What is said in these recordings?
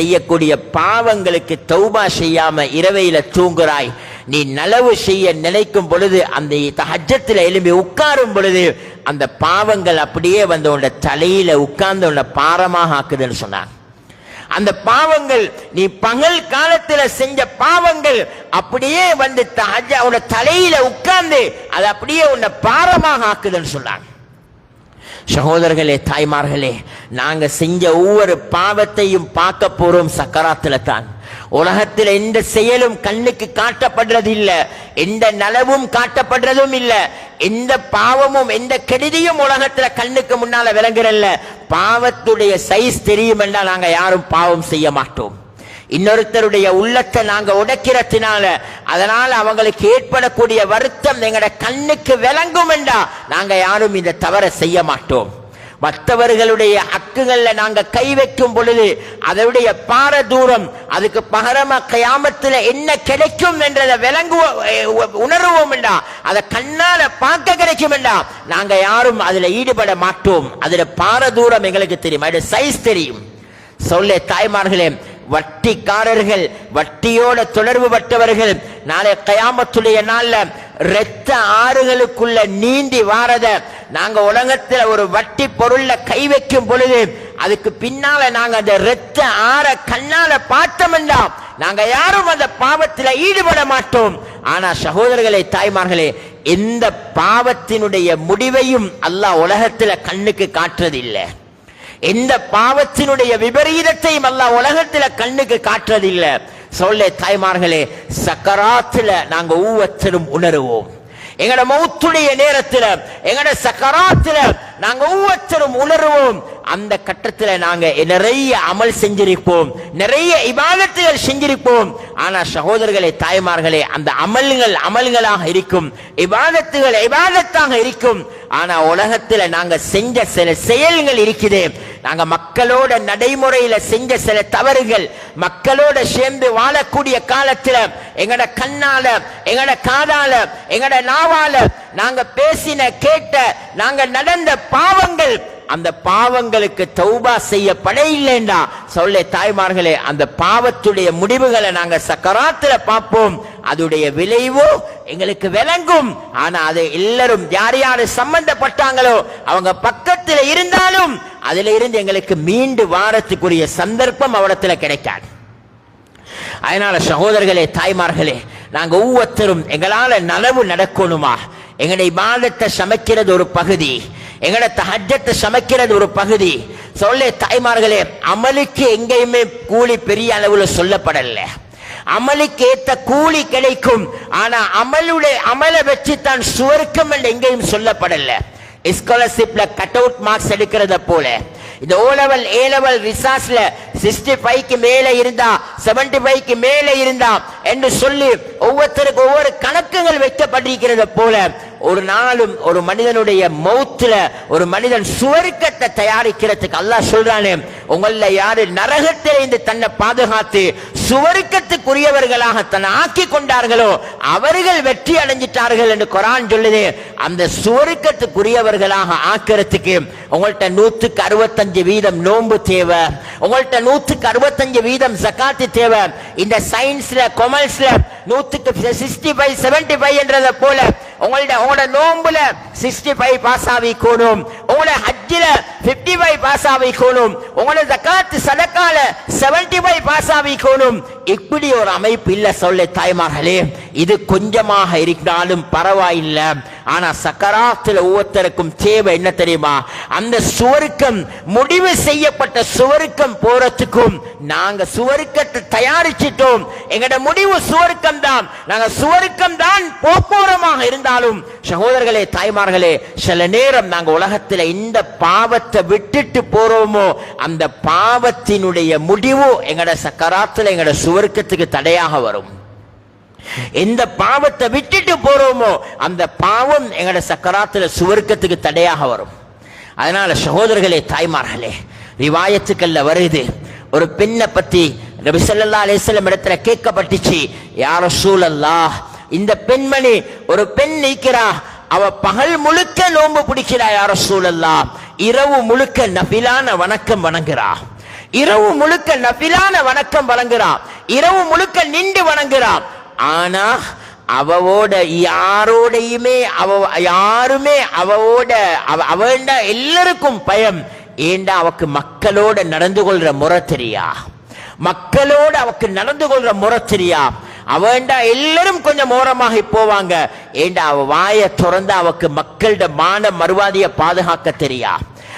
செய்யக்கூடிய பாவங்களுக்கு தௌபா செய்யாம இரவையில தூங்குறாய். நீ நலவு செய்ய நினைக்கும் பொழுது அந்த தஹஜத்தில் எழும்பி உட்காரும் பொழுது அந்த பாவங்கள் அப்படியே வந்து உன்னோட தலையில உட்கார்ந்து உன்னை பாரமாக ஆக்குதுன்னு சொன்னாங்க. அந்த பாவங்கள் நீ பகல் காலத்துல செஞ்ச பாவங்கள் அப்படியே வந்து தலையில உட்கார்ந்து அது அப்படியே உன்னை பாரமாக ஆக்குதுன்னு சொன்னாங்க. சகோதரர்களே தாய்மார்களே நாங்க செஞ்ச ஒவ்வொரு பாவத்தையும் பார்க்க போறோம் சக்கராத்துல தான். உலகத்தில் எந்த செயலும் கண்ணுக்கு காட்டப்படுறது இல்ல எந்த நலவும் காட்டப்படுறதும் இல்ல எந்த பாவமும் எந்த கெடுதியும் உலகத்துல கண்ணுக்கு முன்னால விளங்குறல்ல. பாவத்துடைய சைஸ் தெரியும் என்றால் நாங்க யாரும் பாவம் செய்ய மாட்டோம். இன்னொருத்தருடைய உள்ளத்தை நாங்க உடைக்கிறதுனால அதனால அவங்களுக்கு ஏற்படக்கூடிய வருத்தம் எங்களோட கண்ணுக்கு விளங்கும் என்றா நாங்க யாரும் இந்த தவறை செய்ய மாட்டோம். மற்றவர்களுடைய அக்குகளில் நாங்கள் கை வைக்கும் பொழுது அதனுடைய பார தூரம் அதுக்கு பகரம கயாமத்தில் என்ன கிடைக்கும் என்றதை விளங்குவோம் உணர்வோம் என்றா அதை கண்ணால பார்க்க கிடைக்கும் என்றா நாங்கள் யாரும் அதில் ஈடுபட மாட்டோம். அதில் பார தூரம் எங்களுக்கு தெரியும். அதோட சைஸ் தெரியும். சொல்ல தாய்மார்களே வட்டிக்காரர்கள் வட்டியோட தொடர்பு பட்டவர்கள் நாளை கயாமத்துடைய நாள்ல இரத்த ஆறுகளுக்குள்ள நீந்தி வாரத நாங்க உலகத்துல ஒரு வட்டி பொருள்ல கை வைக்கும் பொழுது அதுக்கு பின்னால நாங்க அந்த இரத்த ஆற கண்ணால பார்த்தோம்னா நாங்க யாரும் அந்த பாவத்துல ஈடுபட மாட்டோம். ஆனா சகோதரர்களே தாய்மார்களே எந்த பாவத்தினுடைய முடிவையும் அல்லாஹ் உலகத்துல கண்ணுக்கு காட்டுறதில்லை. எந்த பாவத்தினுடைய விபரீதத்தையும் அல்ல உலகத்துல கண்ணுக்கு காட்டுறதில்லை. சொல்லே தாய்மார்களே சக்கராத்துல நாங்க ஒவ்வொருத்தரும் உணருவோம். எங்கட மௌத்துடைய நேரத்தில் எங்கட சக்கராத்தில் நாங்க ஒவ்வொருத்தரும் உணர்வோம். அந்த கட்டத்தில் நாங்க நிறைய அமல் செஞ்சிருப்போம். நிறைய இபாதத்துகள் செஞ்சிருப்போம். ஆனா சகோதரர்களே தாய்மார்களே அந்த அமல்கள் அமல்களாக இருக்கும். இபாதத்துகள் இபாதத்தாக இருக்கும். ஆனா உலகத்தில் நாங்க செஞ்ச சில செயல்கள் இருக்குது. நாங்க மக்களோட நடைமுறையில செஞ்ச சில தவறுகள் மக்களோட சேர்ந்து வாழக்கூடிய காலத்துல எங்கட கண்ணால எங்கட காதால எங்கட நாவால நாங்க பேசின கேட்ட நாங்க நடந்த பாவங்கள் அந்த பாவங்களுக்கு தௌபா செய்யப்பட இல்லைண்டா. சொல்ல தாய்மார்களே அந்த பாவத்துடைய முடிவுகளை நாங்க சக்கராத்துல பார்ப்போம். அதுடைய விளைவோ எங்களுக்கு விளங்கும். ஆனா அதை எல்லாரும் யார் யாரு சம்பந்தப்பட்டாங்களோ அவங்க பக்கத்தில் இருந்தாலும் அதிலிருந்து எங்களுக்கு மீண்டு வாரத்துக்குரிய சந்தர்ப்பம் அவடத்தில் கிடைக்காது. அதனால சகோதரர்களே தாய்மார்களே நாங்க ஒவ்வொருத்தரும் எங்களால நனவு நடக்கணுமா? எங்களை மாதத்தை சமைக்கிறது ஒரு பகுதி எங்களை தஹஜத்தை சமைக்கிறது ஒரு பகுதி. சொல்ல தாய்மார்களே அமலுக்கு எங்கேயுமே கூலி பெரிய அளவில் சொல்லப்படலை. அமலுக்கு ஏத்த கூலி கிடைக்கும் ஆனா அமலுடைய அமலை வச்சு தான் சுவர்க்கம் என்று எங்கேயும் சொல்லப்படலை. ஸ்காலர்ஷிப்ல கட் அவுட் மார்க்ஸ் எடுக்கிறத போல. இந்த ஓ லெவல் ஏ லெவல் ரிசார்ட்ஸ்ல சிக்ஸ்டி ஃபைவ்க்கு மேல இருந்தா செவன்டி ஃபைவ்க்கு மேல இருந்தா என்று சொல்லி ஒவ்வொருத்தருக்கு ஒவ்வொரு கணக்குகள் வைக்கப்பட்டிருக்கிறது போல ஒரு நாளும் ஒரு மனிதனுடைய மௌத்துல ஒரு மனிதன் சுவர்க்கத்தை தயாரிக்கிறதுக்கு அல்லாஹ் சொல்றானே உங்கள யாரு நரகத்திலிருந்து தன்னை பாதுகாத்து சுவர்க்கத்துக்குரியவர்களாக தன்னை ஆக்கி கொண்டார்களோ அவர்கள் வெற்றி அடைஞ்சிட்டார்கள் என்று குரான் சொல்லுது. அந்த சுவர்க்கத்துக்குரியவர்களாக ஆக்கிறதுக்கு உங்கள்கிட்ட நூத்துக்கு அறுபத்தஞ்சு வீதம் நோன்பு தேவை. உங்கள்ட்ட நூத்துக்கு அறுபத்தஞ்சு வீதம் ஜக்காத்து தேவை. இந்த சயின்ஸ்ல கொமர்ஸ்ல நூத்துக்கு சிக்ஸ்டி ஃபைவ் செவன்டி ஃபைவ் என்றதை போல உங்களோட உங்களோட நோம்புல சிக்ஸ்டி ஃபைவ் பாஸ் ஆகிக்கணும் உங்களோட ஹஜ்ஜில் ஃபிஃப்டி ஃபைவ் பாஸ் ஆகிக்கணும் உங்களோட ஜக்காத்து சதக்கால செவன்டி ஃபைவ் பாஸ் ஆகிக்கணும் இப்படி ஒரு அமைப்பு இல்ல சொல்ல தாய்மார்களே. இது கொஞ்சமாக இருந்தாலும் பரவாயில்லை. ஆனா சக்கராத்துல ஒவ்வொருத்தருக்கும் தேவை என்ன தெரியுமா? அந்த சுவருக்கம் முடிவு செய்யப்பட்ட சுவருக்கம் போறதுக்கும் நாங்க சுவருக்கத்தை தயாரிச்சிட்டோம். எங்கட முடிவு சுவருக்கம் தான் நாங்க சுவருக்கம் தான் போக்குவரமாக இருந்தாலும் சகோதரர்களே தாய்மார்களே சில நேரம் நாங்க உலகத்துல இந்த பாவத்தை விட்டுட்டு போறோமோ அந்த பாவத்தினுடைய முடிவு எங்கட சக்கராத்துல எங்கட சுவர்க்கத்துக்கு தடையாக வரும். எந்த பாவத்தை விட்டுட்டு போறோமோ அந்த பாவம் எங்கட சக்கராத்துல சுவர்க்கத்துக்கு தடையாக வரும். அதனால சகோதரர்களே தாய்மார்களே ரிவாயத்துக்கள்ல வருது. ஒரு பெண்ணை பத்தி நபிசல்லா அலிஸ்லம் இடத்துல கேட்கப்பட்டுச்சு யார சூழல்லா இந்த பெண்மணி ஒரு பெண் நீக்கிறா அவ பகல் முழுக்க நோன்பு பிடிக்கிறா யார சூழல்லா இரவு முழுக்க நபிலான வணக்கம் வணங்குறா. இரவு முழுக்க நபிலான வணக்கம் வணங்குறா. இரவு முழுக்க நின்று வணங்குறா. ஆனா அவவோட யாரோடையுமே அவ யாருமே அவவோட அவ அவன்டா எல்லாருக்கும் பயம். ஏண்டா அவக்கு மக்களோட நடந்து கொள்ற முறை தெரியா? மக்களோட அவக்கு நடந்து கொள்ற முறை தெரியா? அவன்டா எல்லாரும் கொஞ்சம் ஓரமாக போவாங்க. ஏண்டா அவ வாயை திறந்து அவக்கு மக்களிட மான மறுவாதிய பாதுகாக்க தெரியா?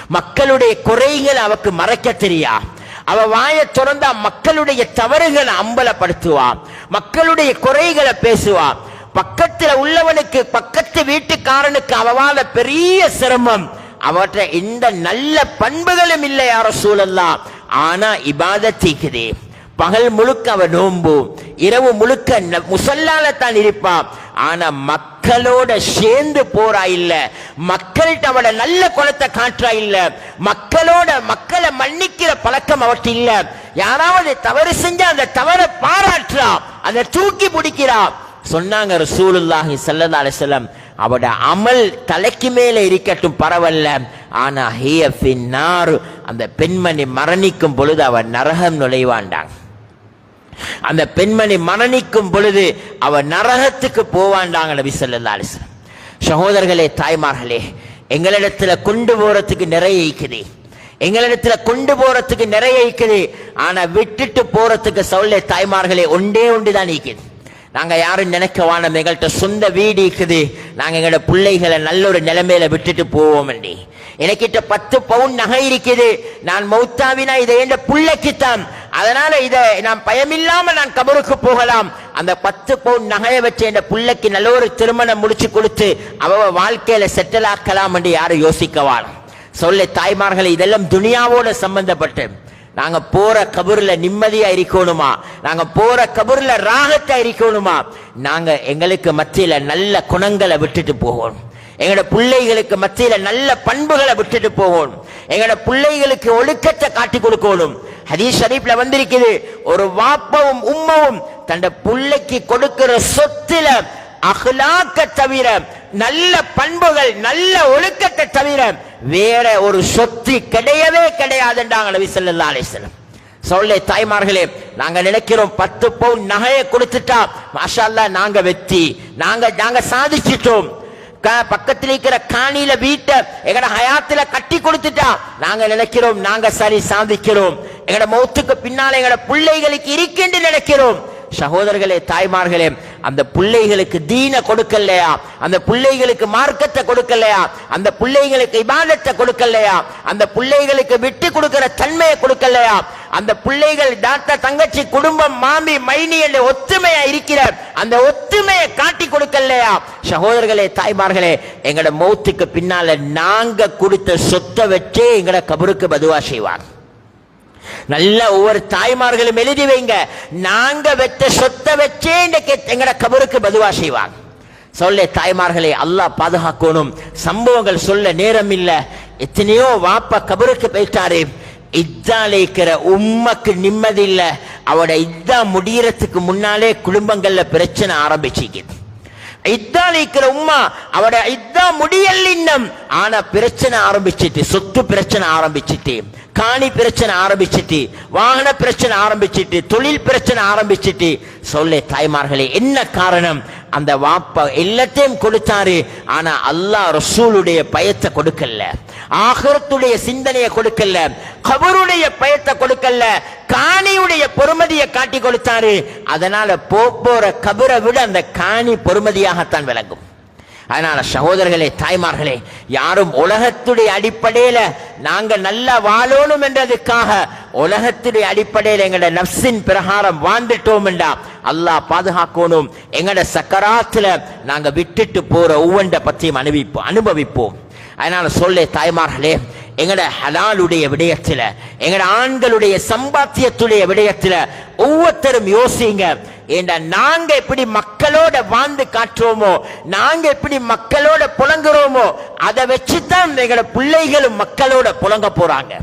மக்களுடைய குறைகளை அவக்கு மறைக்க தெரியா? அவ வாயை திறந்தா மக்களுடைய தவறுகளை அம்பலப்படுத்துவா? மக்களுடைய குறைகளை பேசுவா? பக்கத்துல உள்ளவனுக்கு பக்கத்து வீட்டுக்காரனுக்கு அவவாத பெரிய சிரமம். அவற்றை எந்த நல்ல பண்புகளும் இல்லை யார சூழல்லாம் ஆனா இபாதத்திக்குதே பகல் முழுக்க அவன் நோம்பு இரவு முழுக்க ந- முசல்லால தான் இருப்பான். ஆனா மக்களோட சேர்ந்து போறா இல்ல. மக்கள்கிட்ட அவட நல்ல குலத்தை காற்றா இல்ல. மக்களோட மக்களை மன்னிக்கிற பழக்கம் அவர்கிட்ட இல்ல. யாராவது தவறு செஞ்சா அந்த தவறை பாராட்டுறா அதை தூக்கி பிடிக்கிறா. சொன்னாங்க ரசூலுல்லாஹி ஸல்லல்லாஹு செல்லம் அவட அமல் தலைக்கு மேல இருக்கட்டும் பரவல்ல ஆனா ஹியஃபின் நார் அந்த பெண்மணி மரணிக்கும் பொழுது அவன் நரகம் நுழைவாண்டாங்க அந்த பெண்மணி மரணிக்கும் பொழுது அவன் நரகத்துக்கு போவாண்டாங்க நபி சொல்லா அலிஸ்லாம் சகோதரர்களே தாய்மார்களே எங்களிடத்துல கொண்டு போறதுக்கு நிறைய இருக்குது. எங்களிடத்துல கொண்டு போறதுக்கு நிறைய இருக்குது. ஆனா விட்டுட்டு போறதுக்கு சொல்ல தாய்மார்களே ஒன்றே ஒன்று தான் இருக்குது. நாங்கள் யாரும் நினைக்க வானம் எங்கள்கிட்ட சொந்த வீடு இருக்குது. நாங்கள் எங்களோட பிள்ளைகளை நல்ல ஒரு நிலைமையில விட்டுட்டு போவோம் அண்டி எனக்கிட்ட பத்து பவுன் நகை இருக்குது. நான் மௌத்தாவினா இதை என் பிள்ளைக்குத்தான். அதனால இதை நான் பயமில்லாம நான் கபருக்கு போகலாம். அந்த பத்து பவுன் நகையை வச்சு என் பிள்ளைக்கு நல்ல ஒரு திருமணம் முடிச்சு கொடுத்து அவ வாழ்க்கையில செட்டில் ஆக்கலாம் என்று யாரும் யோசிக்கவான் சொல்ல தாய்மார்களை இதெல்லாம் துனியாவோட சம்பந்தப்பட்டு. நாங்க போற கபூர்ல நிம்மதியா இருக்கணுமா? நாங்க போற கபூர்ல ராகத்தை இருக்கணுமா? நாங்க எங்களுக்கு மத்தியில நல்ல குணங்களை விட்டுட்டு போகணும் எங்களோட பிள்ளைகளுக்கு மத்தியில நல்ல பண்புகளை விட்டுட்டு போகணும் எங்களோட பிள்ளைகளுக்கு ஒழுக்கத்தை காட்டி கொடுக்கணும். ஹதீஸ் ஷரீப்ல வந்திருக்குது. ஒரு வாப்பவும் உம்மவும் தன்ட பிள்ளைக்கு கொடுக்கிற சொத்துல அகலாக்க தவிர நல்ல பண்புகள் நல்ல ஒழுக்கத்தை தவிர வேற ஒரு சொத்து கிடையவே கிடையாதுன்றாங்க நபி சொல்லா அலிஸ்லம் சொல்லே தாய்மார்களே நாங்க நினைக்கிறோம் பத்து பவுன் நகையை கொடுத்துட்டா மாஷா நாங்க வெற்றி நாங்க நாங்க சாதிச்சிட்டோம். க- இருக்கிற காணியில வீட்டை எங்கட ஹயாத்துல கட்டி கொடுத்துட்டா நாங்க நினைக்கிறோம் நாங்க சரி சாதிக்கிறோம். எங்கட மௌத்துக்கு பின்னால எங்கட பிள்ளைகளுக்கு இருக்கின்ற நினைக்கிறோம். சகோதரர்களே தாய்மார்களே அந்த பிள்ளைகளுக்கு தீன கொடுக்கலையா? அந்த பிள்ளைகளுக்கு மார்க்கத்தை கொடுக்கலையா? அந்த பிள்ளைகளுக்கு இபாதத்தை கொடுக்கலையா? அந்த பிள்ளைகளுக்கு விட்டு கொடுக்கிற தன்மையை கொடுக்கலையா? அந்த பிள்ளைகள் டாக்டர் தங்கச்சி குடும்பம் மாமி மைனி என்ற ஒத்துமையா இருக்கிற அந்த ஒத்துமையை காட்டி கொடுக்கலையா? சகோதரர்களே தாய்மார்களே எங்களோட மௌத்துக்கு பின்னால நாங்க கொடுத்த சொத்தை வச்சே எங்களை கபருக்கு பதுவா செய்வாங்க. நல்ல ஒவ்வொரு தாய்மார்களும் எழுதி வைங்க. நாங்க வெத்த சொத்தை வச்சே இன்றைக்கு எங்கட கபருக்கு பதுவா செய்வாங்க. சொல்ல தாய்மார்களை அல்லாஹ் பாதுகாக்கணும். சம்பவங்கள் சொல்ல நேரம் இல்லை. எத்தனையோ வாப்பா கபருக்கு போயிட்டாரு. இத்தால இருக்கிற உம்மக்கு நிம்மதி இல்ல. அவட இதா முடியறதுக்கு முன்னாலே குடும்பங்கள்ல பிரச்சனை ஆரம்பிச்சுக்குது இதான் இருக்கிற உம்மா அவட இதா முடியல் இன்னும். ஆனா பிரச்சனை ஆரம்பிச்சிட்டு சொத்து பிரச்சனை ஆரம்பிச்சிட்டு. காணி பிரச்சனை ஆரம்பிச்சிட்டு வாகன பிரச்சனை ஆரம்பிச்சிட்டு தொழில் பிரச்சனை ஆரம்பிச்சிட்டு சொல்ல தாய்மார்களே என்ன காரணம்? அந்த வாப்பா எல்லாத்தையும் கொடுத்தாரு ஆனா அல்லாஹ் ரசூலுடைய பயத்தை கொடுக்கல. ஆகரத்துடைய சிந்தனையை கொடுக்கல. கபருடைய பயத்தை கொடுக்கல. காணியுடைய பொறுமதியை காட்டி கொடுத்தாரு. அதனால போ- போற கபரை விட அந்த காணி பொறுமதியாகத்தான் விளங்கும். அதனால சகோதரர்களே தாய்மார்களே யாரும் உலகத்துடைய அடிப்படையில நாங்கள் நல்லா வாழணும் என்றதுக்காக உலகத்துடைய அடிப்படையில் எங்கட நப்சின் பிரகாரம் வாழ்ந்துட்டோம் என்றா அல்லாஹ் பாதுகாக்கணும். எங்கட சக்கராத்துல நாங்க விட்டுட்டு போற ஒவ்வொன்றை பற்றியும் அனுபவிப்போம் அனுபவிப்போம். அதனால சொல்லே தாய்மார்களே எங்கட ஹலாலுடைய விடயத்துல எங்கட ஆண்களுடைய சம்பாத்தியத்துடைய விடயத்துல ஒவ்வொருத்தரும் யோசிங்க. ஏண்டா நாங்க எப்படி மக்களோட வாழ்ந்து காட்டுறோமோ நாங்க எப்படி மக்களோட புலங்குறோமோ அதை வச்சுதான் எங்களோட பிள்ளைகளும் மக்களோட புலங்க போறாங்க.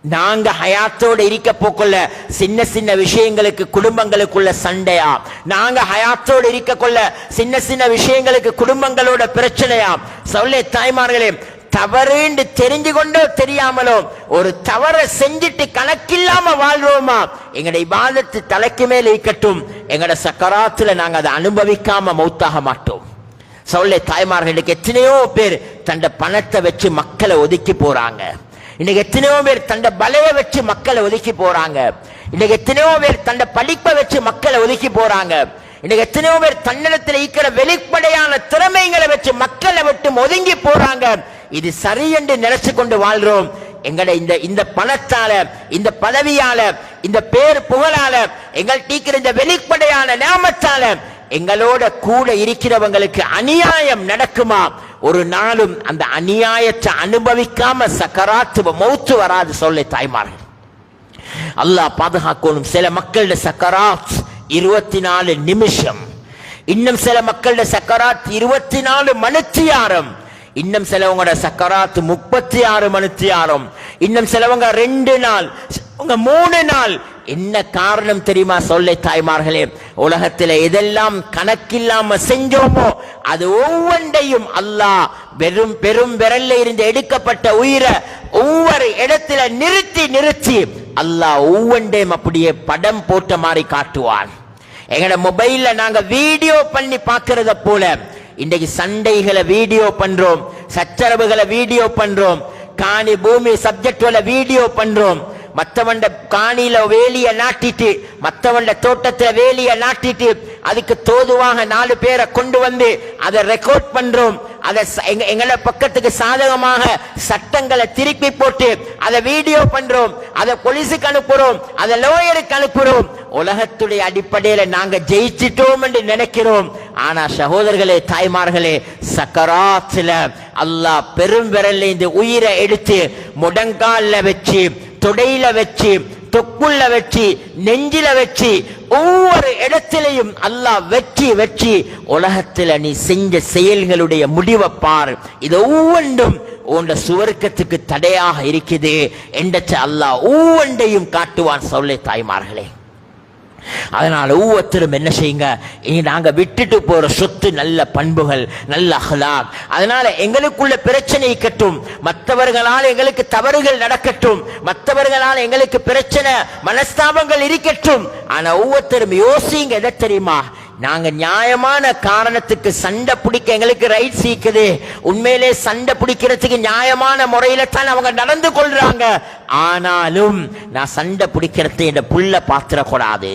நாங்க ஹயாத்தோட இருக்க போக்குள்ள சின்ன சின்ன விஷயங்களுக்கு குடும்பங்களுக்குள்ள சண்டையா? நாங்க ஹயாத்தோட இருக்க கொள்ள சின்ன சின்ன விஷயங்களுக்கு குடும்பங்களோட பிரச்சனையா? சொல்லே தாய்மார்களே தவறுன்னு தெரிஞ்சு கொண்டோ தெரியாமலோ ஒரு தவறை செஞ்சுட்டு கணக்கில்லாம வாழ்வோமா எங்கட இபாதத்து தலைக்கு மேல் இருக்கட்டும். எங்கட சக்கராத்துல நாங்க அதை அனுபவிக்காம மௌத்தாக மாட்டோம். சவுளை தாய்மார்களுக்கு எத்தனையோ பேர் தண்ட பணத்தை வச்சு மக்களை ஒதுக்கி போறாங்க. இன்னைக்கு எத்தனையோ பேர் தண்ட பலைய வச்சு மக்களை ஒதுக்கி போறாங்க. இன்னைக்கு எத்தனையோ பேர் தண்ட படிப்பை வச்சு மக்களை ஒதுக்கி போறாங்க. இன்னைக்கு எத்தனையோ பேர் தன்னிடத்தில் இருக்கிற வெளிப்படையான திறமைகளை வச்சு மக்களை விட்டு ஒதுங்கி போறாங்க. இது சரி என்று நினைச்சு கொண்டு வாழ்றோம். எங்களை இந்த இந்த பணத்தால இந்த பதவியால இந்த பேர் புகழால எங்கள் டீக்கிற இந்த வெளிப்படையான நாமத்தால எங்களோட கூட இருக்கிறவங்களுக்கு அநியாயம் நடக்குமா? ஒரு நாளும் அந்த அநியாயத்தை அனுபவிக்காம சக்கராத்து மௌத்து வராது சொல்ல தாய்மார்கள். அல்லாஹ் பாதுகாக்கணும். சில மக்களோட சக்கராத் இருபத்தி நாலு நிமிஷம். இன்னும் சில மக்களோட சக்கராத் இருபத்தி நாலு மணித்தியாரம். இன்னும் சிலவங்களோட சக்கராத்து முப்பத்தி ஆறு மணித்தியாரம். இன்னும் சிலவங்க ரெண்டு நாள் உங்க மூணு நாள். என்ன காரணம் தெரியுமா? சொல்ல தாய்மார்களே உலகத்தில் எதெல்லாம் கணக்கில்லாம செஞ்சோமோ அது ஒவ்வொன்றையும் அல்லாஹ் வெறும் பெரும் விரல்ல இருந்து எடுக்கப்பட்ட உயிரை ஒவ்வொரு இடத்துல நிறுத்தி நிறுத்தி அல்லாஹ் ஒவ்வொன்றையும் அப்படியே படம் போட்ட மாதிரி காட்டுவான். எங்களோட மொபைல்ல நாங்க வீடியோ பண்ணி பாக்குறத போல இன்றைக்கு சண்டைகளை வீடியோ பண்றோம் சச்சரவுகளை வீடியோ பண்றோம் காணி பூமி சப்ஜெக்ட்ல வீடியோ பண்றோம். மற்றவண்ட காணியில வேலிய நாட்டிட்டு மற்றவண்ட தோட்டத்துல வேலிய நாட்டிட்டு அதுக்கு தோதுவாக நாலு பேரை கொண்டு வந்து அதை ரெக்கார்ட் பண்றோம். அதை ச- பக்கத்துக்கு சாதகமாக சட்டங்களை திருப்பி போட்டு அதை வீடியோ பண்றோம். அதை போலீஸுக்கு அனுப்புறோம். அதை லோயருக்கு அனுப்புறோம். உலகத்துடைய அடிப்படையில நாங்க ஜெயிச்சிட்டோம் என்று நினைக்கிறோம். ஆனா சகோதரர்களே தாய்மார்களே சக்கராத்துல அல்லாஹ் பெரும் விரல்ல இந்த உயிரை எடுத்து முடங்கால வச்சு தொடையில வச்சு தொக்குள்ள வச்சு நெஞ்சில வச்சு ஒவ்வொரு இடத்திலையும் அல்லாஹ் வெற்றி வெற்றி. உலகத்துல நீ செஞ்ச செயல்களுடைய முடிவை பார். இது ஒவ்வொன்றும் உண்ட சுவர்க்கத்துக்கு தடையாக இருக்குது. என்றச்ச அல்லாஹ் ஒவ்வொன்றையும் காட்டுவான் சொல்லை தாய்மார்களே. அதனால ஒவ்வொருத்தரும் என்ன செய்யுங்க? இனி நாங்க விட்டுட்டு போற சொத்து நல்ல பண்புகள் நல்ல அகலாக். அதனால எங்களுக்குள்ள பிரச்சனை இருக்கட்டும். மற்றவர்களால் எங்களுக்கு தவறுகள் நடக்கட்டும். மற்றவர்களால் எங்களுக்கு பிரச்சனை மனஸ்தாபங்கள் இருக்கட்டும். ஆனா ஒவ்வொருத்தரும் யோசிங்க எதை தெரியுமா? நாங்க நியாயமான காரணத்துக்கு சண்டை பிடிக்க எங்களுக்கு ரைட் சீக்குது உண்மையிலே சண்டை பிடிக்கிறதுக்கு நியாயமான முறையில தான் அவங்க நடந்து கொள்றாங்க. ஆனாலும் நான் சண்டை பிடிக்கிறது என் புள்ள பாத்திரக்கூடாது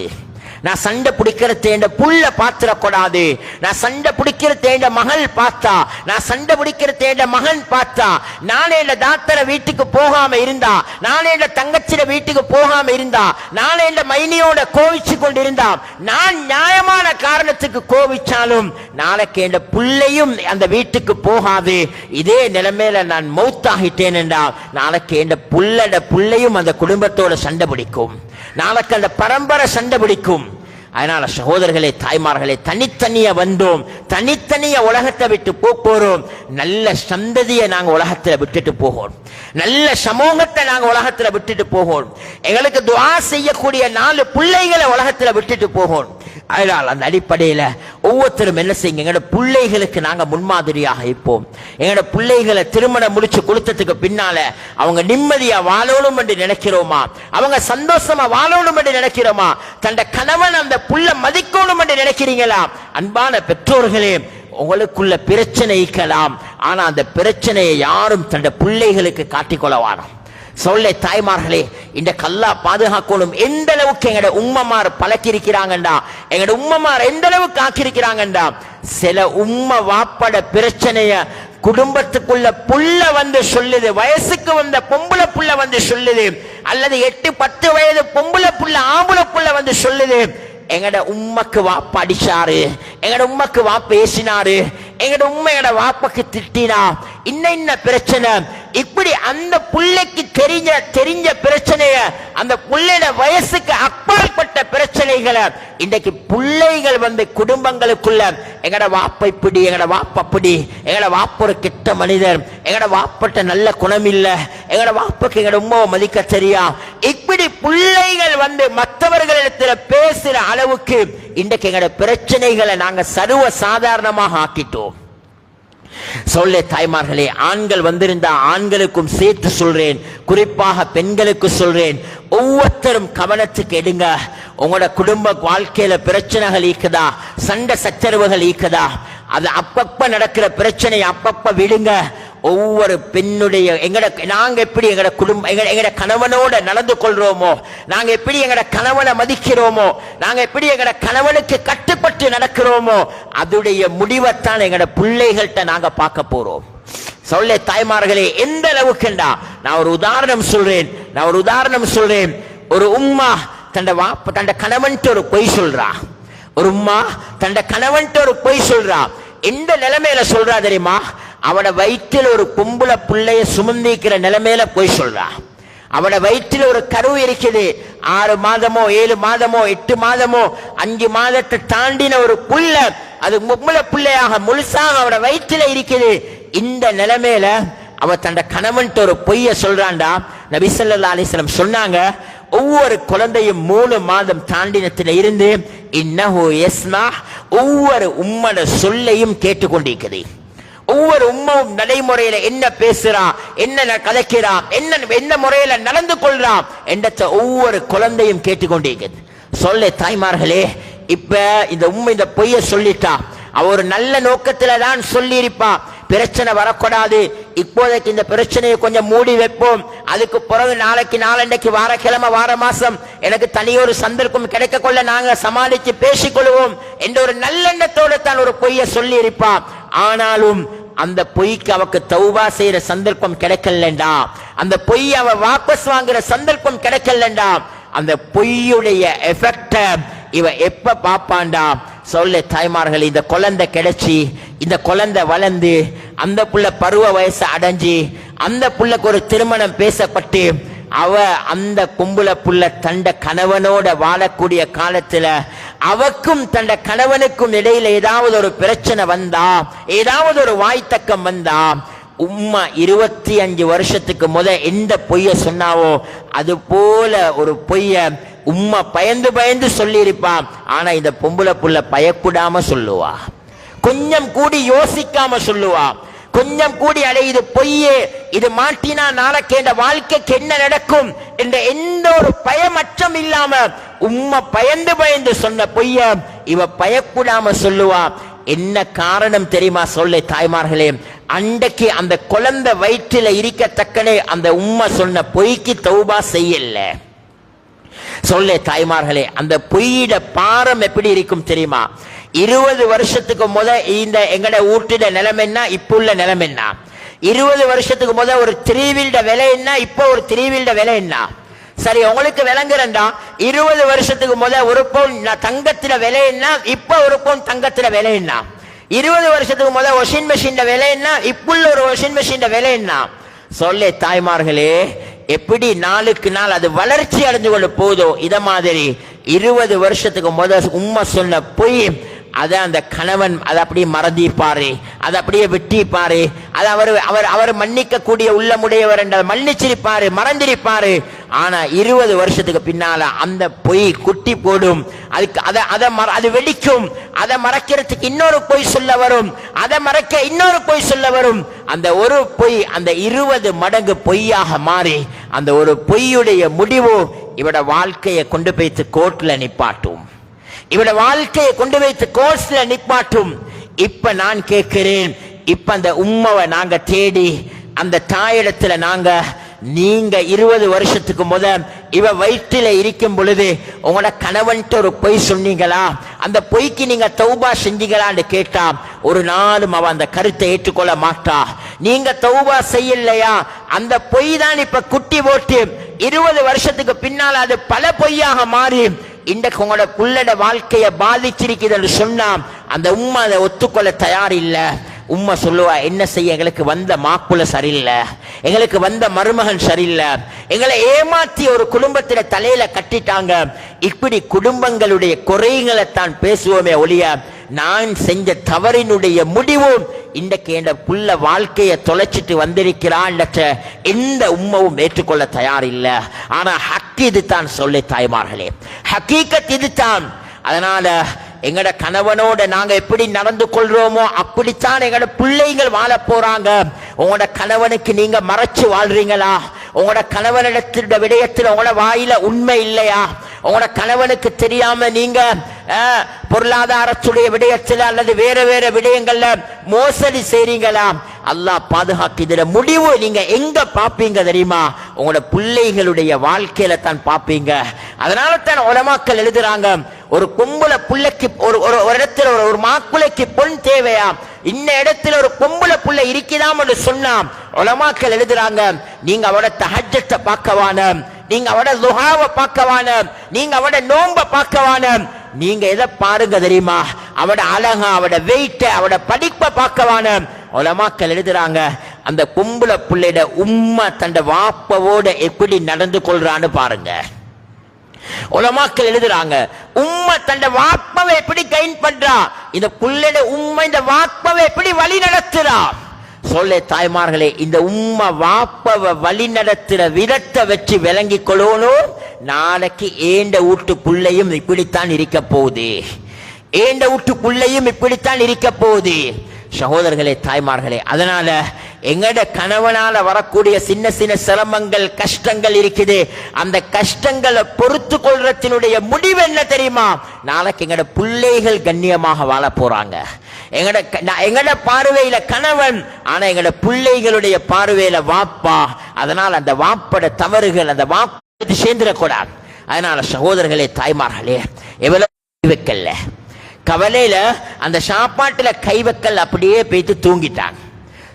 நான் சண்டை பிடிக்கிறது தேண்ட புள்ள பாத்திரக்கூடாது நான் சண்டை பிடிக்கிறது தேண்ட மகள் பார்த்தா. நான் சண்டை பிடிக்கிற தேண்ட மகன் பார்த்தா. நானே என் டாக்டர வீட்டுக்கு போகாம இருந்தா. நானே என் தங்கச்சிட வீட்டுக்கு போகாம இருந்தா. நானே என் மைனியோட கோவிச்சு கொண்டிருந்தா. நான் நியாயமான காரணத்துக்கு கோவிச்சாலும் நாளைக்கு என் பிள்ளையும் அந்த வீட்டுக்கு போகாது. இதே நிலைமையில நான் மௌத்தாகிட்டேன் என்றால் நாளைக்கு என் புள்ளட புள்ளையும் அந்த குடும்பத்தோட சண்டை பிடிக்கும். நாளைக்கு அந்த பரம்பரை சண்டை பிடிக்கும். அதனால சகோதரர்களே தாய்மார்களே தனித்தனியா வந்தோம். தனித்தனியா உலகத்தை விட்டு போகிறோம் போறோம். நல்ல சந்ததியை நாங்க உலகத்துல விட்டுட்டு போகணும். நல்ல சமூகத்தை நாங்க உலகத்துல விட்டுட்டு போகணும். எங்களுக்கு துவா செய்யக்கூடிய நாலு பிள்ளைகளை உலகத்துல விட்டுட்டு போகணும். அதனால் அந்த அடிப்படையில ஒவ்வொருத்தரும் என்ன செய்யுங்க? எங்களோட பிள்ளைகளுக்கு நாங்க முன்மாதிரியாக இருப்போம். எங்களோட பிள்ளைகளை திருமணம் முடிச்சு கொடுத்ததுக்கு பின்னால அவங்க நிம்மதியாக வாழணும் என்று நினைக்கிறோமா? அவங்க சந்தோஷமா வாழணும் என்று நினைக்கிறோமா? தந்த கணவன் அந்த புள்ள மதிக்கணும் என்று நினைக்கிறீங்களா அன்பான பெற்றோர்களே உங்களுக்குள்ள பிரச்சனை இருக்கலாம். ஆனா அந்த பிரச்சனையை யாரும் தன்னுடைய பிள்ளைகளுக்கு காட்டிக்கொள்ள வேணாம் சொல்ல தாய்மார்களே இந்த கல்லா பாதுகாக்கணும் எந்த அளவுக்கு எங்கட உம்மமார் பழக்கிருக்கிறாங்கண்டா எங்கட உம்மமார் எந்த அளவுக்கு ஆக்கியிருக்கிறாங்கண்டா? சில உம்ம வாப்பட பிரச்சனைய குடும்பத்துக்குள்ள புள்ள வந்து சொல்லுது வயசுக்கு வந்த பொம்பளை புள்ள வந்து சொல்லுது அல்லது எட்டு பத்து வயது பொம்பளை புள்ள ஆம்பளை புள்ள வந்து சொல்லுது. எங்கட உம்மக்கு வாப்ப அடிச்சாரு எங்கட உம்மக்கு வா பேசினாரு. எங்கட உம்மை எங்கட வாப்பக்கு திட்டினா இன்ன இன்ன பிரச்சனை. இப்படி அந்த புள்ளைக்கு தெரிஞ்ச தெரிஞ்ச பிரச்சனைய அந்த பிள்ளையோட வயசுக்கு அப்பாற்பட்ட பிரச்சனைகளை இன்றைக்கு பிள்ளைகள் வந்து குடும்பங்களுக்குள்ள எங்கட வாப்ப இப்படி எங்கட வாப்ப அப்படி எங்கட வாப்ப ஒரு கெட்ட மனிதர் எங்கட வாப்பட்ட நல்ல குணம் இல்ல எங்கட வாப்புக்கு எங்கட உமாவை மதிக்க தெரியா? இப்படி பிள்ளைகள் வந்து மற்றவர்களிடத்துல பேசுற அளவுக்கு இன்றைக்கு எங்களோட பிரச்சனைகளை நாங்க சர்வ சாதாரணமாக ஆக்கிட்டோம். சொல்ல தாய்மார்களே ஆண்கள் வந்திருந்தா ஆண்களுக்கும் சேர்த்து சொல்றேன் குறிப்பாக பெண்களுக்கு சொல்றேன். ஒவ்வொருத்தரும் கவனத்துக்கு எடுங்க. உங்களோட குடும்ப வாழ்க்கையில பிரச்சனைகள் ஈக்குதா சண்டை சச்சரவுகள் ஈக்குதா அது அப்பப்ப நடக்கிற பிரச்சனை அப்பப்ப விடுங்க. ஒவ்வொரு பெண்ணுடைய எங்கட நாங்க எப்படி எங்கட குடும்பம் எங்க எங்கட கணவனோட நடந்து கொள்றோமோ நாங்க எப்படி எங்கட கணவனை மதிக்கிறோமோ நாங்க எப்படி எங்கட கணவனுக்கு கட்டுப்பட்டு நடக்கிறோமோ அதுடைய முடிவைத்தான் எங்கட பிள்ளைகள்கிட்ட நாங்க பார்க்க போறோம். சொல்ல தாய்மார்களே எந்த அளவுக்குண்டா? நான் ஒரு உதாரணம் சொல்றேன் நான் ஒரு உதாரணம் சொல்றேன். ஒரு உம்மா தண்ட வா தண்ட கணவன்ட்டு ஒரு பொய் சொல்றா. ஒரு உம்மா தண்ட கணவன்ட்டு ஒரு பொய் சொல்றா. எந்த நிலைமையில சொல்றா தெரியுமா? அவனை வயிற்றில் ஒரு பொம்புல பிள்ளைய சுமந்திக்கிற நிலைமையில போய் சொல்றான் அவட வயிற்றில் ஒரு கரு இருக்குது. ஆறு மாதமோ ஏழு மாதமோ எட்டு மாதமோ அஞ்சு மாதத்தை தாண்டின ஒரு புள்ள அது மும்மல பிள்ளையாக முழுசாக அவட வயிற்றில் இருக்குது. இந்த நிலைமையில அவ தண்ட கணவன்ட்டு ஒரு பொய்ய சொல்றான்டா. நபிசல்லா அலிஸ்லம் சொன்னாங்க ஒவ்வொரு குழந்தையும் மூணு மாதம் தாண்டினத்தில் இருந்து இன்னஹோ எஸ்மா ஒவ்வொரு உம்மட சொல்லையும் கேட்டுக்கொண்டிருக்குது ஒவ்வொரு உம்மாவும் நடைமுறையில என்ன பேசுறான் என்ன கதைக்கிறான் என்ன என்ன முறையில நடந்து கொள்றான் என்ற ஒவ்வொரு குழந்தையும் கேட்டுக்கொண்டிருக்கிறது. சொல்ல தாய்மார்களே இப்ப இந்த உண்மை இந்த பொய்ய சொல்லிட்டா அவ ஒரு நல்ல நோக்கத்துல தான் சொல்லியிருப்பா. பிரச்சனை வரக்கூடாது இப்போதைக்கு இந்த பிரச்சனையை கொஞ்சம் மூடி வைப்போம். அதுக்கு பிறகு நாளைக்கு நாளண்டைக்கு வாரக்கிழமை வார மாசம் எனக்கு தனியொரு சந்தர்ப்பம் கிடைக்க கொள்ள நாங்க சமாளித்து பேசிக்கொள்வோம் என்ற ஒரு நல்லெண்ணத்தோடு தான் ஒரு பொய்ய சொல்லி இருப்பான் ஆனாலும் அந்த பொய்க்கு அவக்கு தௌபா செய்யற சந்தர்ப்பம் கிடைக்கலண்டா. அந்த பொய் அவ வாபஸ் வாங்குற சந்தர்ப்பம் கிடைக்கலண்டா. அந்த பொய்யுடைய எஃபெக்ட இவ எப்ப பாப்பாண்டா சொல்ல தாய்மார்கள் இந்த குழந்தை கிடைச்சி இந்த குழந்தை வளர்ந்து அந்த புள்ள பருவ வயசு அடைஞ்சு அந்த புள்ளக்கு ஒரு திருமணம் பேசப்பட்டு அவ அந்த கும்புல புள்ள தண்ட கணவனோட வாழக்கூடிய காலத்துல அவக்கும் தண்ட கணவனுக்கும் இடையில ஏதாவது ஒரு பிரச்சனை வந்தா ஏதாவது ஒரு வாய்த்தக்கம் வந்தா உம்மா இருபத்தி அஞ்சு வருஷத்துக்கு முத எந்த பொய்ய சொன்னாவோ அது போல ஒரு பொய்ய உம்மா பயந்து பயந்து சொல்லியிருப்பா. ஆனா இந்த பொம்பளை புள்ள பயக்கூடாம சொல்லுவா. கொஞ்சம் கூடி யோசிக்காம சொல்லுவா. கொஞ்சம் கூடி அலை இது பொய்யே. இது மாட்டினா நாளைக்கு இந்த வாழ்க்கைக்கு என்ன நடக்கும் என்ற எந்த ஒரு பயமற்றம் இல்லாம உம்மை பயந்து பயந்து சொன்ன பொய்ய இவ பயப்படாம சொல்லுவா. என்ன காரணம் தெரியுமா சொல்ல தாய்மார்களே? அன்றைக்கு அந்த குழந்தை வயிற்றில இருக்கத்தக்கனே அந்த உம்மை சொன்ன பொய்க்கு தௌபா செய்யல. சொல்ல தாய்மார்களே அந்த பொய்யிட பாரம் எப்படி இருக்கும் தெரியுமா? இருபது வருஷத்துக்கு முத இந்த எங்கட வீட்டுட நிலைமை என்ன இப்ப உள்ள நிலைமை என்ன? இருபது வருஷத்துக்கு முத ஒரு த்ரீவீல்ட விலை என்ன இப்போ ஒரு த்ரீவீல்ட விலை என்ன? சரி உங்களுக்கு விளங்குறண்டா இருபது வருஷத்துக்கு முத ஒரு பவுன் தங்கத்துல விலை என்ன இப்போ ஒரு பவுன் தங்கத்துல விலை என்ன? இருபது வருஷத்துக்கு முத வாஷிங் மெஷின் விலை என்ன இப்புள்ள ஒரு வாஷிங் மெஷின் விலை என்ன? சொல்லே தாய்மார்களே எப்படி நாளுக்கு நாள் அது வளர்ச்சி அடைஞ்சு கொண்டு போதோ இத மாதிரி இருபது வருஷத்துக்கு முத உண்மை சொன்ன பொய் அதை அந்த கணவன் அதை அப்படியே மறந்திப்பாரு அதை அப்படியே வெட்டிப்பாரு அதை அவர் அவர் அவர் மன்னிக்க கூடிய உள்ளமுடையவர் என்றால் மன்னிச்சிருப்பாரு மறந்திருப்பாரு. ஆனா இருபது வருஷத்துக்கு பின்னால அந்த பொய் குட்டி போடும். அதுக்கு அதை அதை மற- அது வெடிக்கும். அதை மறைக்கிறதுக்கு இன்னொரு பொய் சொல்ல வரும். அதை மறைக்க இன்னொரு பொய் சொல்ல வரும். அந்த ஒரு பொய் அந்த இருபது மடங்கு பொய்யாக மாறி அந்த ஒரு பொய்யுடைய முடிவு இவட வாழ்க்கையை கொண்டு போய்த்து கோர்ட்ல நிப்பாட்டும். இவட வாழ்க்கையை கொண்டு வைத்து கோர்ஸ்ல நிப்பாட்டும். இப்ப நான் கேட்கிறேன் இப்ப அந்த உம்மாவை நாங்க தேடி அந்த தாயிடத்துல நாங்க நீங்க இருபது வருஷத்துக்கு முத இவ வயிற்றில இருக்கும் பொழுது உங்களோட கணவன்ட்டு ஒரு பொய் சொன்னீங்களா? அந்த பொய்க்கு நீங்க தௌபா செஞ்சீங்களான்னு கேட்டா ஒரு நாளும் அவ அந்த கருத்தை ஏற்றுக்கொள்ள மாட்டா. நீங்க தௌபா செய்யலையா? அந்த பொய் தான் இப்ப குட்டி போட்டு இருபது வருஷத்துக்கு பின்னால் அது பல பொய்யாக மாறி இன்றைக்கு உங்களோட புள்ளட வாழ்க்கையை பாதிச்சிருக்குதுன்னு சொன்னால் அந்த உம்மா அதை ஒத்துக்கொள்ள தயார் இல்ல உம்மா சொல்லுவா என்ன செய்ய எங்களுக்கு வந்த மாக்குள்ள சரியில்லை. எங்களுக்கு வந்த மருமகன் சரியில்லை. எங்களை ஏமாத்தி ஒரு குடும்பத்தில தலையில கட்டிட்டாங்க. இப்படி குடும்பங்களுடைய குறைகளை தான் பேசுவோமே ஒழிய நான் செஞ்ச தவறினுடைய முடிவும் இன்றைக்கு என் புள்ள வாழ்க்கையை தொலைச்சிட்டு வந்திருக்கிறான் எந்த உண்மவும் ஏற்றுக்கொள்ள தயார் இல்லை ஆனா ஹக் இதுதான் சொல்லி தாய்மார்களே. ஹக்கீக்கத் இதுதான். அதனால எங்கட கணவனோட நாங்க எப்படி நடந்து கொள்றோமோ அப்படித்தான் எங்கட பிள்ளைகள் வாழ போறாங்க. உங்களோட கணவனுக்கு நீங்க மறைச்சு வாழ்றீங்களா? உங்களோட கணவனிடத்தில விடயத்தில் உங்களோட வாயில உண்மை இல்லையா? உங்களோட கணவனுக்கு தெரியாம நீங்க பொருளாதாரத்துடைய விடயத்தில் அல்லது வேற வேற விடயங்கள்ல மோசடி செய்றீங்களா? அல்லாஹ் பாதுகாக்கு இதுல முடிவு. நீங்க எங்க பாப்பீங்க தெரியுமா? உங்களோட பிள்ளைகளுடைய வாழ்க்கையில தான் பாப்பீங்க. அதனால தான் உலமாக்கள் எழுதுறாங்க ஒரு கும்பல புள்ளைக்கு ஒரு ஒரு ஒரு இடத்துல ஒரு ஒரு மாக்குளைக்கு பொன் தேவையா? இந்த இடத்துல ஒரு பொம்பளை புள்ள இருக்குதாம் என்று சொன்னா உலமாக்கள் எழுதுறாங்க நீங்க அவட தஹஜத்தை பார்க்கவான நீங்க அவட லுஹாவை பார்க்கவான நீங்க அவட நோம்ப பார்க்கவான நீங்க எதை பாருங்க தெரியுமா? அவட அழகா அவட வெயிட்ட அவட படிப்பை பார்க்கவான உலமாக்கள் எழுதுறாங்க அந்த கும்பல பிள்ளைட உம்மை தண்ட வாப்பவோட எப்படி நடந்து கொள்றான்னு பாருங்க. உலமாக்கள் எழுதுறாங்க உம்மை தண்ட வாப்பவை எப்படி கைன் பண்றா? இந்த புள்ளைட உம்மை இந்த வாப்பவை எப்படி வழி நடத்துறா? சொல்ல தாய்மார்களே இந்த உம்மை வாப்பவ வழி நடத்துற விதத்தை வச்சு விளங்கி கொள்ளணும். நாளைக்கு ஏண்ட வீட்டு புள்ளையும் இப்படித்தான் இருக்க போகுது. ஏண்ட வீட்டு புள்ளையும் இப்படித்தான் இருக்க போகுது. சகோதரர்களே தாய்மார்களே அதனால எங்கட கணவனால வரக்கூடிய சின்ன சின்ன சிரமங்கள் கஷ்டங்கள் இருக்குது. அந்த கஷ்டங்களை பொறுத்து கொள்றதினுடைய முடிவு என்ன தெரியுமா? நாளைக்கு எங்கட பிள்ளைகள் கண்ணியமாக வாழ போறாங்க. எங்கட எங்கட பார்வையில கணவன் ஆனா எங்கட பிள்ளைகளுடைய பார்வையில வாப்பா. அதனால் அந்த வாப்பட தவறுகள் அந்த வாப்ப சேர்ந்துடக்கூடாது. அதனால சகோதரர்களே தாய்மார்களே எவ்வளவு வைக்கல கவலையில் அந்த சாப்பாட்டில் கை வைக்கல் அப்படியே போய்த்து தூங்கிட்டாங்க.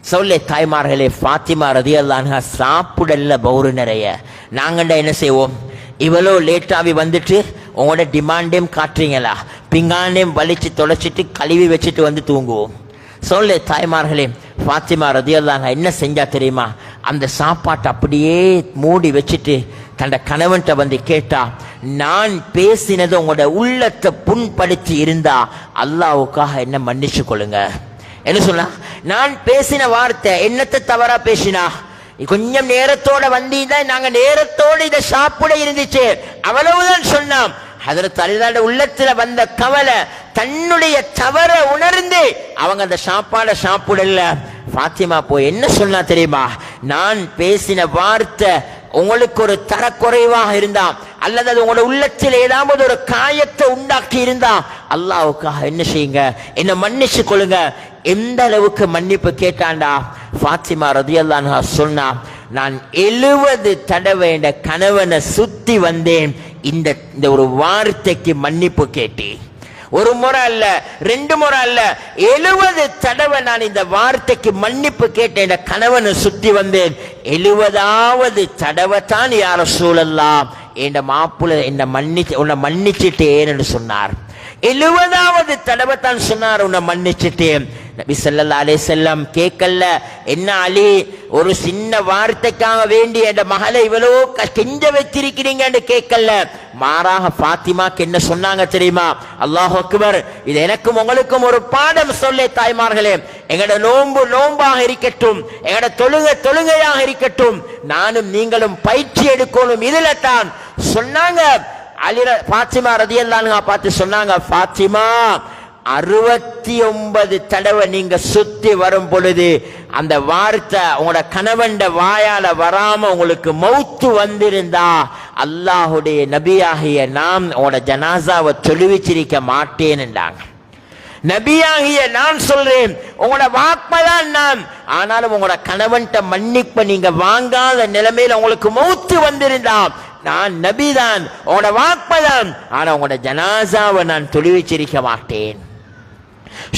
சொல்லே தாய்மார்களே ஃபாத்திமா ரதியல்லான்ஹா சாப்பிடல பௌரு நிறைய. நாங்கள்டா என்ன செய்வோம்? இவ்வளோ லேட்டாகி வந்துட்டு உங்களோட டிமாண்டையும் காட்டுறீங்களா? பிங்கானையும் வலிச்சு தொலைச்சிட்டு கழுவி வச்சுட்டு வந்து தூங்குவோம். சொல்லே தாய்மார்களே ஃபாத்திமா ரதியல்லான்ஹா என்ன செஞ்சா தெரியுமா? அந்த சாப்பாட்டை அப்படியே மூடி வச்சுட்டு தன்னோட கணவன்கிட்ட வந்து கேட்டா நான் பேசினது உங்களோட உள்ளத்தை புண்படுத்தி இருந்தா அல்லாவுக்காக என்ன மன்னிச்சு கொள்ளுங்க. என்ன சொன்னா? நான் பேசின வார்த்தை என்னத்தை தவறா பேசினா கொஞ்சம் நேரத்தோட வந்தீங்கன்னா நாங்க நேரத்தோட இதை சாப்பிட இருந்துச்சு. அவ்வளவுதான் சொன்னான். அதற்கு அல்லாட உள்ளத்துல வந்த கவலை தன்னுடைய தவற உணர்ந்து அவங்க அந்த சாப்பாடை சாப்பிடல. பாத்திமா போய் என்ன சொன்னா தெரியுமா? நான் பேசின வார்த்தை உங்களுக்கு ஒரு தரக்குறைவாக இருந்தா அல்லது அது உங்களோட உள்ளத்தில் ஏதாவது ஒரு காயத்தை உண்டாக்கி இருந்தா அல்லாவுக்காக என்ன செய்யுங்க? என்ன மன்னிச்சு கொள்ளுங்க. எந்த அளவுக்கு மன்னிப்பு கேட்டாண்டா? ஃபாத்திமா ரதியல்லான்ஹா சொன்னா நான் எழுவது தடவை என்ற கணவனை சுத்தி வந்தேன். இந்த இந்த ஒரு வார்த்தைக்கு மன்னிப்பு கேட்டேன். ஒரு முறை அல்ல ரெண்டு முறை அல்ல எழுபது தடவை நான் இந்த வார்த்தைக்கு மன்னிப்பு கேட்டேன் என் கணவனை சுத்தி வந்தேன். எழுபதாவது தடவை தான் யார சூழலாம் என் மாப்பிள்ள என்னை மன்னிச்சு உன்னை மன்னிச்சுட்டேன்னு சொன்னார். எழுபதாவது தடவை தான் சொன்னார் உன்னை மன்னிச்சுட்டேன். நபி ஸல்லல்லாஹு அலே செல்லம் கேட்கல என்ன அலி ஒரு சின்ன வார்த்தைக்காக வேண்டி என் மகளை இவ்வளோ கெஞ்ச வச்சிருக்கிறீங்கன்னு கேட்கல. மாறாக ஃபாத்திமாக்கு என்ன சொன்னாங்க தெரியுமா? அல்லாஹ் அக்பர் இது எனக்கும் உங்களுக்கும் ஒரு பாடம் சொல்லே தாய்மார்களே. எங்கட நோன்பு நோம்பாக இருக்கட்டும் எங்கட தொழுகை தொழுகையாக இருக்கட்டும் நானும் நீங்களும் பயிற்சி எடுக்கணும் இதுல தான் சொன்னாங்க. அலிர பாத்திமா ரதியல்லானுங்க பார்த்து சொன்னாங்க பாத்திமா அறுபத்தி ஒன்பது தடவை நீங்க சுத்தி வரும் பொழுது அந்த வார்த்தை உங்களோட கணவன் வாயால வராம உங்களுக்கு மௌத்து வந்திருந்தா அல்லாஹுடைய நபியாகிய நாம் உங்களோட ஜனாசாவை தொழுவிச்சிருக்க மாட்டேன்னுட்டாங்க நபியாகிய நான் சொல்றேன் உங்களோட வாக்பதான் நான் ஆனாலும் உங்களோட கணவன்கிட்ட மன்னிப்ப நீங்க வாங்காத நிலைமையில உங்களுக்கு மௌத்து வந்திருந்தா நான் நபிதான் உங்களோட வாக்பதான் ஆனா உங்களோட ஜனாசாவை நான் தொழுவிச்சிருக்க மாட்டேன்.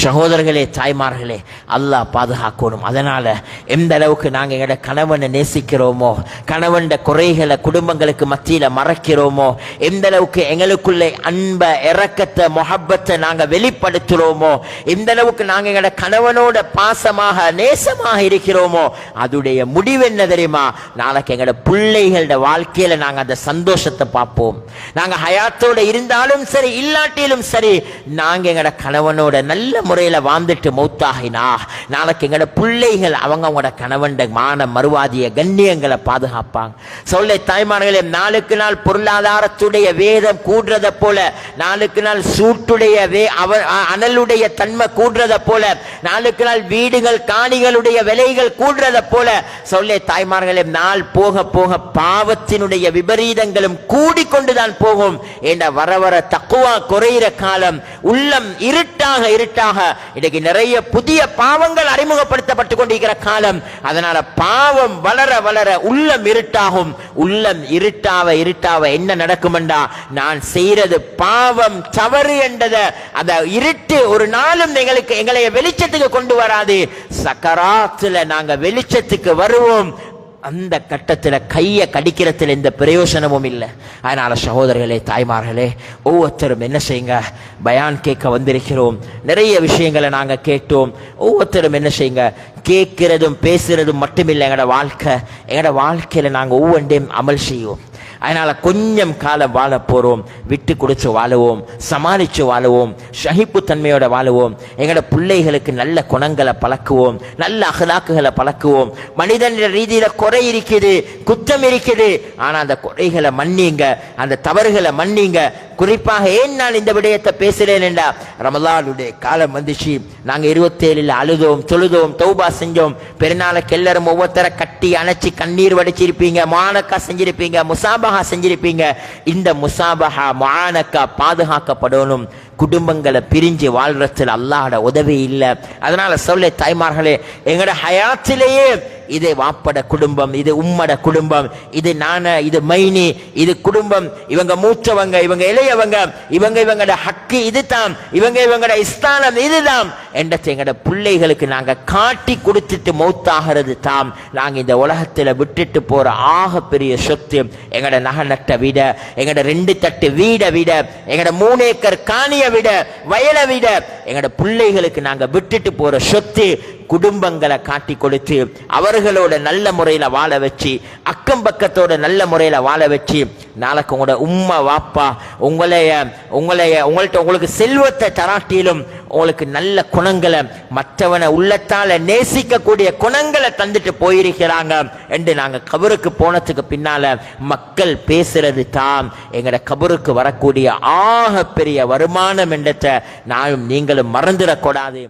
சகோதரர்களே தாய்மார்களே அல்லாஹ் பாதுகாக்கணும். அதனால எந்த அளவுக்கு நாங்க எங்களோட கணவனை நேசிக்கிறோமோ கணவன் குறைகளை குடும்பங்களுக்கு மத்தியில மறைக்கிறோமோ எந்த அளவுக்கு எங்களுக்குள்ளே அன்பை இறக்கத்தை மொஹப்பத்தை நாங்க வெளிப்படுத்துறோமோ எந்த அளவுக்கு நாங்க எங்களோட கணவனோட பாசமாக நேசமாக இருக்கிறோமோ அதுடைய முடிவு என்ன தெரியுமா? நாளைக்கு எங்களோட பிள்ளைகளோட வாழ்க்கையில நாங்க அந்த சந்தோஷத்தை பார்ப்போம். நாங்க ஹயாத்தோட இருந்தாலும் சரி இல்லாட்டிலும் சரி நாங்க எங்களோட கணவனோட நல்ல நல்ல முறையில் வாழ்ந்துட்டு மௌத்தாகினா நாளைக்கு எங்களோட பிள்ளைகள் அவங்க அவங்களோட மான மறுவாதிய கண்ணியங்களை பாதுகாப்பாங்க. சொல்ல தாய்மார்களே நாளுக்கு நாள் பொருளாதாரத்துடைய வேதம் கூடுறதை போல நாளுக்கு நாள் சூட்டுடைய வே அவ அனலுடைய தன்மை கூடுறதை போல நாளுக்கு நாள் வீடுகள் காணிகளுடைய விலைகள் கூடுறதை போல சொல்ல தாய்மார்களே நாள் போக போக பாவத்தினுடைய விபரீதங்களும் கூடிக்கொண்டுதான் போகும். என்ற வர வர தக்குவா குறையிற காலம் உள்ளம் இருட்டாக இருட்டாக இன்றைக்கு நிறைய புதிய பாவங்கள் அறிமுகப்படுத்தப்பட்டு கொண்டிருக்கிற காலம். அதனால பாவம் வளர வளர உள்ளம் இருட்டாகும். உள்ளம் இருட்டாவ இருட்டாவ என்ன நடக்குமெண்டா? நான் செய்யறது பாவம் தவறு என்றத அதை இருட்டு ஒரு நாளும் எங்களுக்கு எங்களை வெளிச்சத்துக்கு கொண்டு வராது. சக்கராத்துல நாங்க வெளிச்சத்துக்கு வருவோம். அந்த கட்டத்தில் கையை கடிக்கிறதுல எந்த பிரயோசனமும் இல்லை. அதனால் சகோதரர்களே தாய்மார்களே ஒவ்வொருத்தரும் என்ன செய்யுங்க? பயான் கேட்க வந்திருக்கிறோம். நிறைய விஷயங்களை நாங்கள் கேட்டோம். ஒவ்வொருத்தரும் என்ன செய்யுங்க? கேட்கிறதும் பேசுகிறதும் மட்டுமில்லை எங்களோட வாழ்க்கை. எங்களோட வாழ்க்கையில் நாங்கள் ஒவ்வொன்றையும் அமல் செய்வோம். அதனால் கொஞ்சம் காலம் வாழ போகிறோம் விட்டு கொடுத்து வாழுவோம். சமாளித்து வாழுவோம். ஷஹிப்பு தன்மையோட வாழுவோம். எங்களோட பிள்ளைகளுக்கு நல்ல குணங்களை பழக்குவோம். நல்ல அகலாக்குகளை பழக்குவோம். மனிதன் ரீதியில் குறை இருக்குது குற்றம் இருக்குது ஆனால் அந்த குறைகளை மன்னிங்க. அந்த தவறுகளை மன்னிங்க. குறிப்பாக ஏன் நான் இந்த விடயத்தை பேசுகிறேன் என்றா ரமலானுடைய காலம் வந்துச்சு. நாங்கள் இருபத்தேழில் அழுதோம் தொழுதோம் தௌபா செஞ்சோம். பெருநாளைக்கு எல்லாரும் ஒவ்வொருத்தரை கட்டி அணைச்சி கண்ணீர் வடிச்சிருப்பீங்க மானக்கா செஞ்சிருப்பீங்க முசாபகா செஞ்சிருப்பீங்க. இந்த முசாபஹா மானக்கா பாதுகாக்கப்படணும். குடும்பங்களை பிரிஞ்சு வாழ்றதுல அல்லாட உதவி இல்லை. அதனால சொல்ல தாய்மார்களே எங்களோட ஹயாத்திலேயே இது வாப்பட குடும்பம் இது உம்மட குடும்பம் இது நான இது மைனி இது குடும்பம். இவங்க மூச்சவங்க இவங்க இளையவங்க இவங்க இவங்களோட ஹக்கு இதுதான். இவங்க இவங்களோட இஸ்தானம் இதுதான். என்றதை எங்களோட பிள்ளைகளுக்கு நாங்கள் காட்டி கொடுத்துட்டு மௌத்தாகிறது தாம். நாங்கள் இந்த உலகத்தில் விட்டுட்டு போகிற ஆக பெரிய சொத்து எங்களோட நகநட்ட விட ரெண்டு தட்டு வீடை விட எங்களோட மூணு ஏக்கர் காணியை விட வயலை விட எங்களோட பிள்ளைகளுக்கு நாங்கள் விட்டுட்டு போகிற சொத்து குடும்பங்களை காட்டி கொடுத்து அவர்களோட நல்ல முறையில் வாழ வச்சு அக்கம் பக்கத்தோட நல்ல முறையில் வாழ வச்சு நாளைக்கு உங்களோட உம்மா வாப்பா உங்களைய உங்களைய உங்கள்கிட்ட உங்களுக்கு செல்வத்தை தராட்டியிலும் உங்களுக்கு நல்ல குணங்களை மற்றவனை உள்ளத்தால் நேசிக்கக்கூடிய குணங்களை தந்துட்டு போயிருக்கிறாங்க என்று நாங்கள் கபருக்கு போனதுக்கு பின்னால் மக்கள் பேசுறது தான் எங்களோட கபருக்கு வரக்கூடிய ஆக பெரிய வருமானம் என்றத்தை நானும் நீங்களும் மறந்துடக்கூடாது.